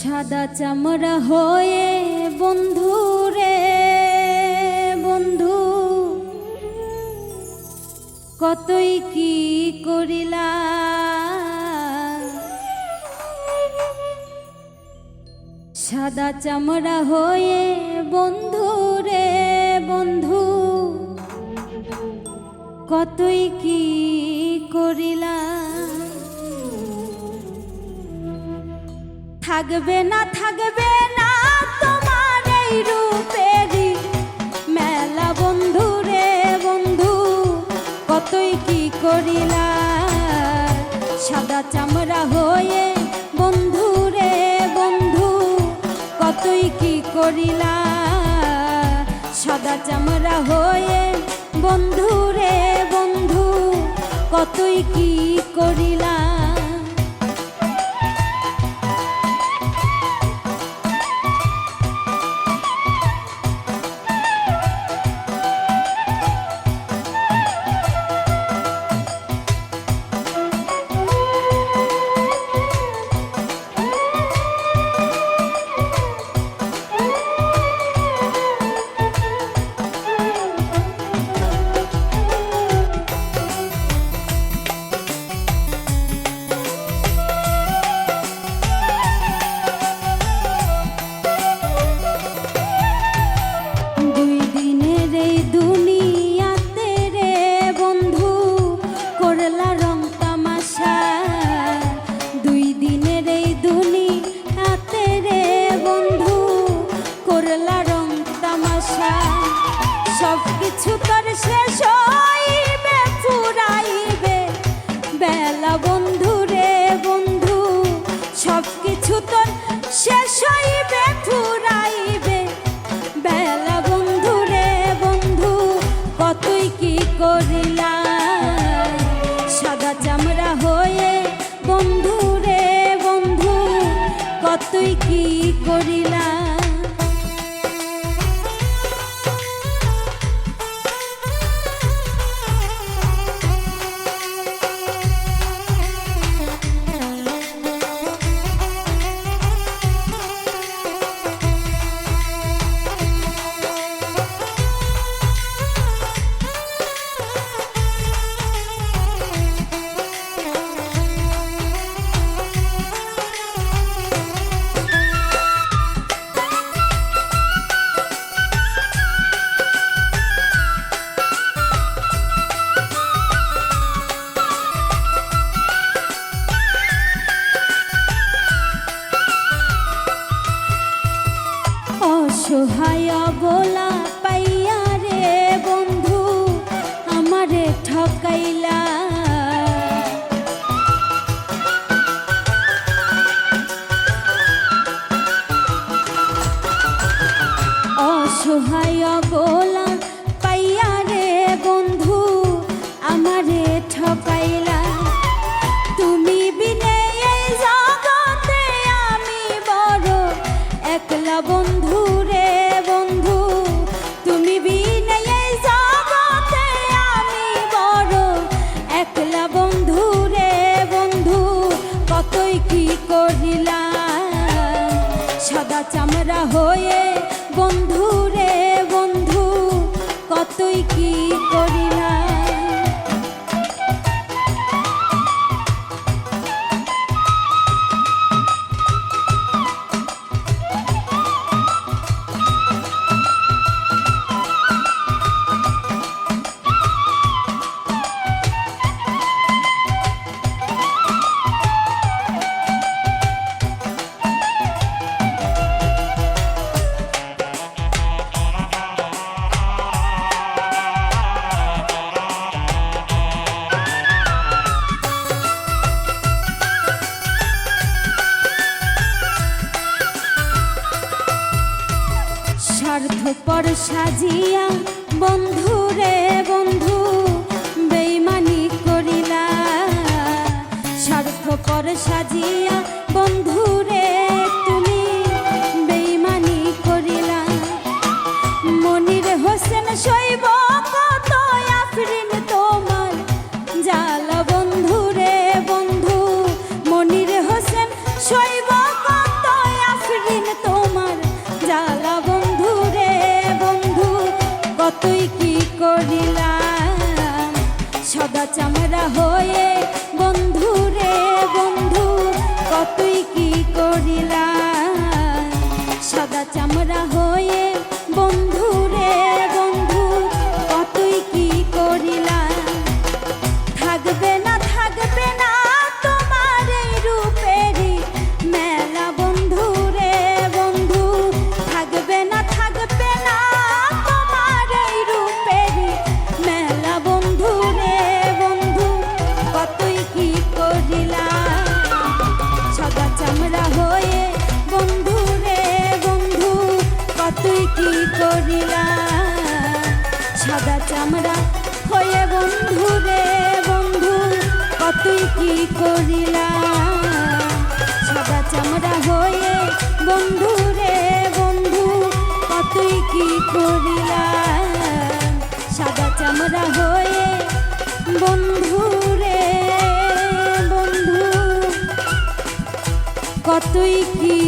সাদা চামড়া হয়ে বন্ধু রে, বন্ধু। কতই কি করিলা? সাদা চামড়া হয়ে বন্ধু রে, বন্ধু। কতই কি করিলা? থাকবে না থাকবে না তোমার এই রূপেরই মেলা বন্ধু রে বন্ধু, কতই কি করিলা সাদা চামড়া হয়ে বন্ধু রে বন্ধু, কতই কি করিলা সাদা চামড়া হয়ে বন্ধু রে বন্ধু, কতই কি করিলা করিলা সাদা চামড়া হয়ে বন্ধু রে বন্ধু কতই কি করিলা অসহায় বলা পাইয়া রে বন্ধু, আমারে ঠকাইলা। তুমি বিনে এই জগতে আমি বড় একলা বন্ধু রে বন্ধু। তুমি বিনে এই জগতে আমি বড় একলা বন্ধু রে বন্ধু। কতই কি করিলা সাদা চামড়া হয়ে বন্ধু রে বন্ধু কতই কি করিলা স্বার্থপর সাজিয়া বন্ধু রে বন্ধু বেইমানি করিলা। স্বার্থপর সাজিয়া বন্ধু রে কতই কি করিলাম সাদা চামড়া হয়ে বন্ধু রে বন্ধু, কতই কি করিলাম সাদা চামড়া হয়ে বন্ধু রে বন্ধু, কতই কি করিলাম সাদা চামড়া হয়ে বন্ধু রে বন্ধু, কতই কি